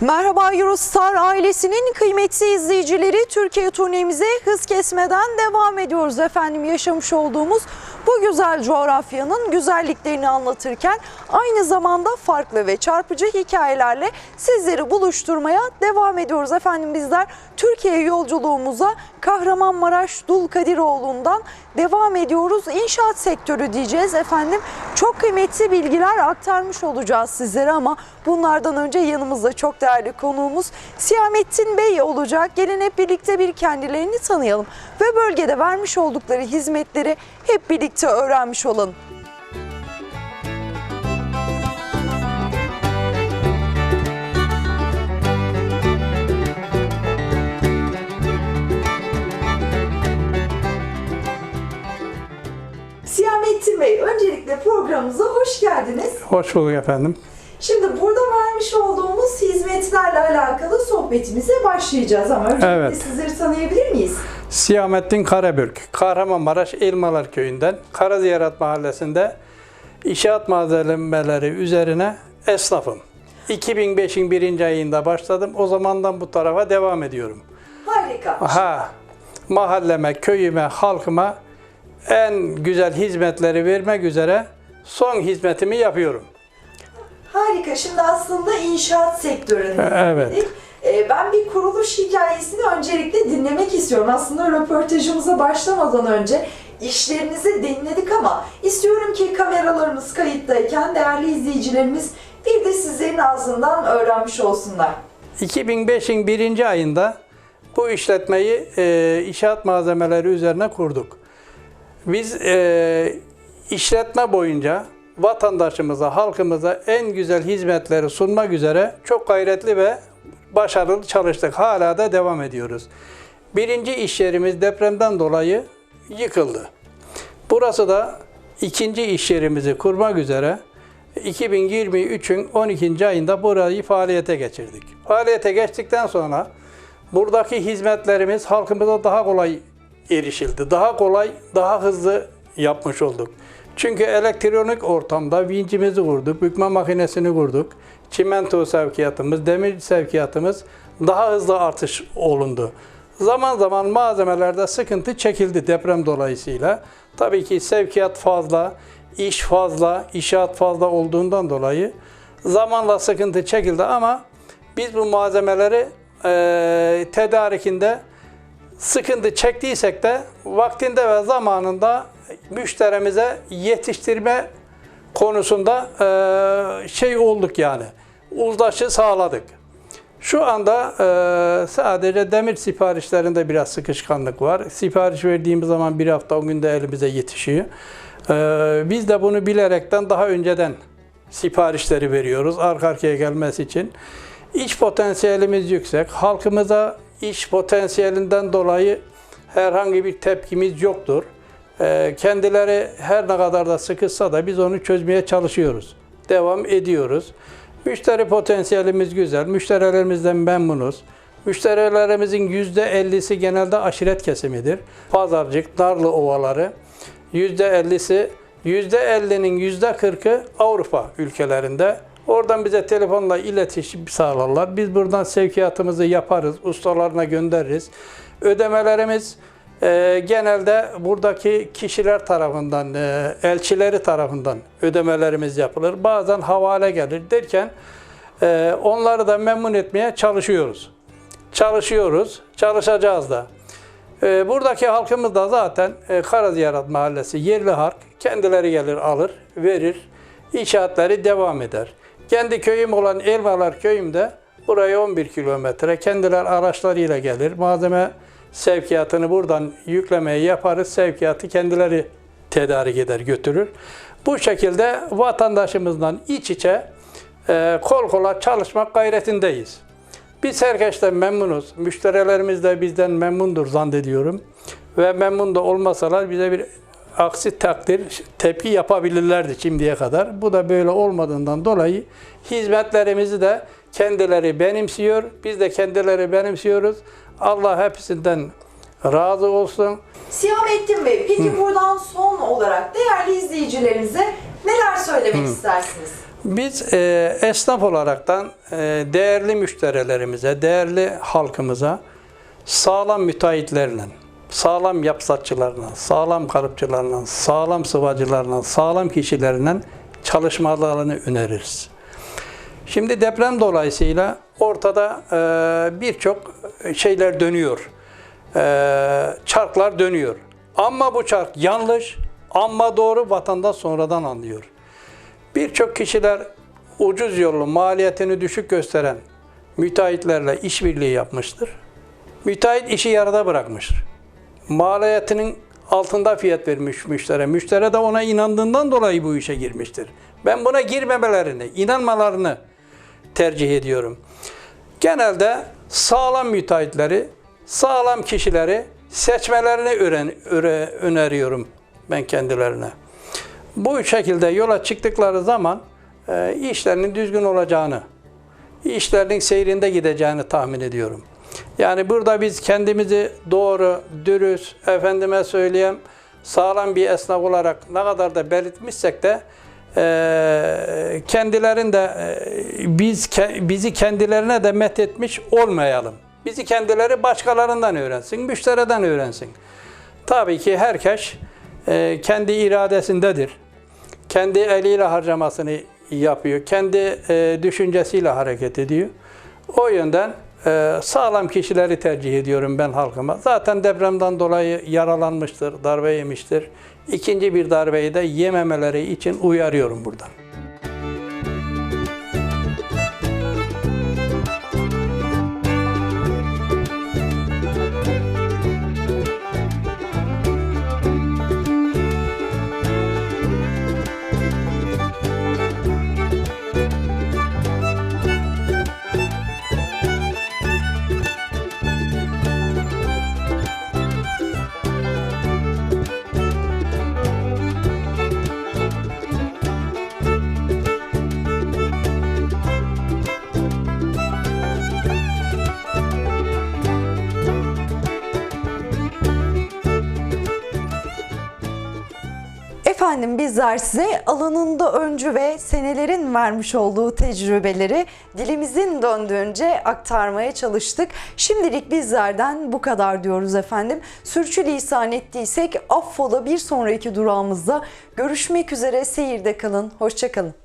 Merhaba Eurostar ailesinin kıymetli izleyicileri Türkiye turnemize hız kesmeden devam ediyoruz. Efendim yaşamış olduğumuz bu güzel coğrafyanın güzelliklerini anlatırken aynı zamanda farklı ve çarpıcı hikayelerle sizleri buluşturmaya devam ediyoruz efendim bizler Türkiye yolculuğumuza Kahramanmaraş Dulkadiroğlu'ndan devam ediyoruz. İnşaat sektörü diyeceğiz efendim. Çok kıymetli bilgiler aktarmış olacağız sizlere ama bunlardan önce yanımızda çok değerli konuğumuz Siyamettin Bey olacak. Gelin hep birlikte bir kendilerini tanıyalım ve bölgede vermiş oldukları hizmetleri hep birlikte öğrenmiş olalım. Siyamettin Bey öncelikle programımıza hoş geldiniz. Hoş bulduk efendim. Şimdi burada vermiş olduğumuz hizmetlerle alakalı sohbetimize başlayacağız ama öncelikle Evet. sizleri tanıyabilir miyiz? Siyamettin Karabürk, Kahramanmaraş Elmalar Köyü'nden Karaziyarat Mahallesi'nde inşaat malzemeleri üzerine esnafım. 2005'in birinci ayında başladım. O zamandan bu tarafa devam ediyorum. Harika. Ha, mahalleme, köyüme, halkıma en güzel hizmetleri vermek üzere son hizmetimi yapıyorum. Harika. Şimdi aslında inşaat sektöründe. Evet. Ee, Ben bir kuruluş hikayesini öncelikle dinlemek istiyorum. Aslında röportajımıza başlamadan önce işlerinizi dinledik ama istiyorum ki kameralarımız kayıttayken değerli izleyicilerimiz bir de sizlerin ağzından öğrenmiş olsunlar. 2005'in birinci ayında bu işletmeyi e, inşaat malzemeleri üzerine kurduk. Biz e, işletme boyunca vatandaşımıza, halkımıza en güzel hizmetleri sunmak üzere çok gayretli ve başarılı çalıştık. Hala da devam ediyoruz. Birinci iş yerimiz depremden dolayı yıkıldı. Burası da ikinci iş yerimizi kurmak üzere 2023'ün 12. ayında burayı faaliyete geçirdik. Faaliyete geçtikten sonra buradaki hizmetlerimiz halkımıza daha kolay erişildi. Daha kolay, daha hızlı yapmış olduk. Çünkü elektronik ortamda vincimizi kurduk, bükme makinesini kurduk. Çimento sevkiyatımız, demir sevkiyatımız daha hızlı artış olundu. Zaman zaman malzemelerde sıkıntı çekildi deprem dolayısıyla. Tabii ki sevkiyat fazla, iş fazla, inşaat fazla olduğundan dolayı zamanla sıkıntı çekildi ama biz bu malzemeleri eee tedarikinde sıkıntı çektiysek de vaktinde ve zamanında müşterimize yetiştirme konusunda eee, şey olduk yani. Uzlaşı sağladık. Şu anda eee, sadece demir siparişlerinde biraz sıkışkanlık var. Sipariş verdiğimiz zaman bir hafta o günde elimize yetişiyor. Eee, biz de bunu bilerekten daha önceden siparişleri veriyoruz arka arkaya gelmesi için. İş potansiyelimiz yüksek. Halkımıza iş potansiyelinden dolayı herhangi bir tepkimiz yoktur. Eee, Kendileri her ne kadar da sıkışsa da biz onu çözmeye çalışıyoruz. Devam ediyoruz. Müşteri potansiyelimiz güzel. Müşterilerimizden memnunuz. Müşterilerimizin %50'si genelde aşiret kesimidir. Pazarcık, Narlı ovaları. %50'si, %50'nin %40'ı Avrupa ülkelerinde. Oradan bize telefonla iletişim sağlarlar. Biz buradan sevkiyatımızı yaparız, ustalarına göndeririz. Ödemelerimiz e, genelde buradaki kişiler tarafından, e, elçileri tarafından ödemelerimiz yapılır. Bazen havale gelir derken e, onları da memnun etmeye çalışıyoruz. Çalışıyoruz, çalışacağız da. E, buradaki halkımız da zaten Karaziyarat Mahallesi yerli halk kendileri gelir alır, verir, inşaatları devam eder. Kendi köyüm olan Elmalar köyümde buraya 11 kilometre kendiler araçlarıyla gelir. Malzeme sevkiyatını buradan yüklemeyi yaparız. Sevkiyatı kendileri tedarik eder, götürür. Bu şekilde vatandaşımızla iç içe e, kol kola çalışmak gayretindeyiz. Biz herkesten memnunuz. Müşterilerimiz de bizden memnundur zannediyorum. Ve memnun da olmasalar bize bir aksi takdir, tepki yapabilirlerdi şimdiye kadar. Bu da böyle olmadığından dolayı hizmetlerimizi de kendileri benimsiyor. Biz de kendileri benimsiyoruz. Allah hepsinden razı olsun. Siyamettin Bey, peki buradan son olarak değerli izleyicilerimize neler söylemek istersiniz? Biz e, esnaf olaraktan e, değerli müşterilerimize, değerli halkımıza sağlam müteahhitlerle, sağlam yapsatçılarla, sağlam kalıpçılarla, sağlam sıvacılarla, sağlam kişilerle çalışmalarını öneririz. Şimdi deprem dolayısıyla ortada e, birçok şeyler dönüyor. E, çarklar dönüyor. Ama bu çark yanlış, ama doğru vatandaş sonradan anlıyor. Birçok kişiler ucuz yollu, maliyetini düşük gösteren müteahhitlerle işbirliği yapmıştır. Müteahhit işi yarıda bırakmıştır. Maliyetinin altında fiyat vermiş müşteri. Müşteri de ona inandığından dolayı bu işe girmiştir. Ben buna girmemelerini, inanmalarını tercih ediyorum. Genelde sağlam müteahhitleri, sağlam kişileri seçmelerini öğren, öre- öneriyorum ben kendilerine. Bu şekilde yola çıktıkları zaman e, işlerinin düzgün olacağını, işlerinin seyrinde gideceğini tahmin ediyorum. Yani burada biz kendimizi doğru, dürüst, efendime söyleyeyim sağlam bir esnaf olarak ne kadar da belirtmişsek de e, kendilerinde e, biz bizi kendilerine de methetmiş olmayalım. Bizi kendileri başkalarından öğrensin, müşteriden öğrensin. Tabii ki herkes e, kendi iradesindedir. Kendi eliyle harcamasını yapıyor. Kendi e, düşüncesiyle hareket ediyor. O yönden e, sağlam kişileri tercih ediyorum ben halkıma. Zaten depremden dolayı yaralanmıştır, darbe yemiştir. İkinci bir darbeyi de yememeleri için uyarıyorum buradan. Efendim bizler size alanında öncü ve senelerin vermiş olduğu tecrübeleri dilimizin döndüğünce aktarmaya çalıştık. Şimdilik bizlerden bu kadar diyoruz efendim. Sürçülisan ettiysek affola bir sonraki durağımızda görüşmek üzere seyirde kalın. Hoşçakalın.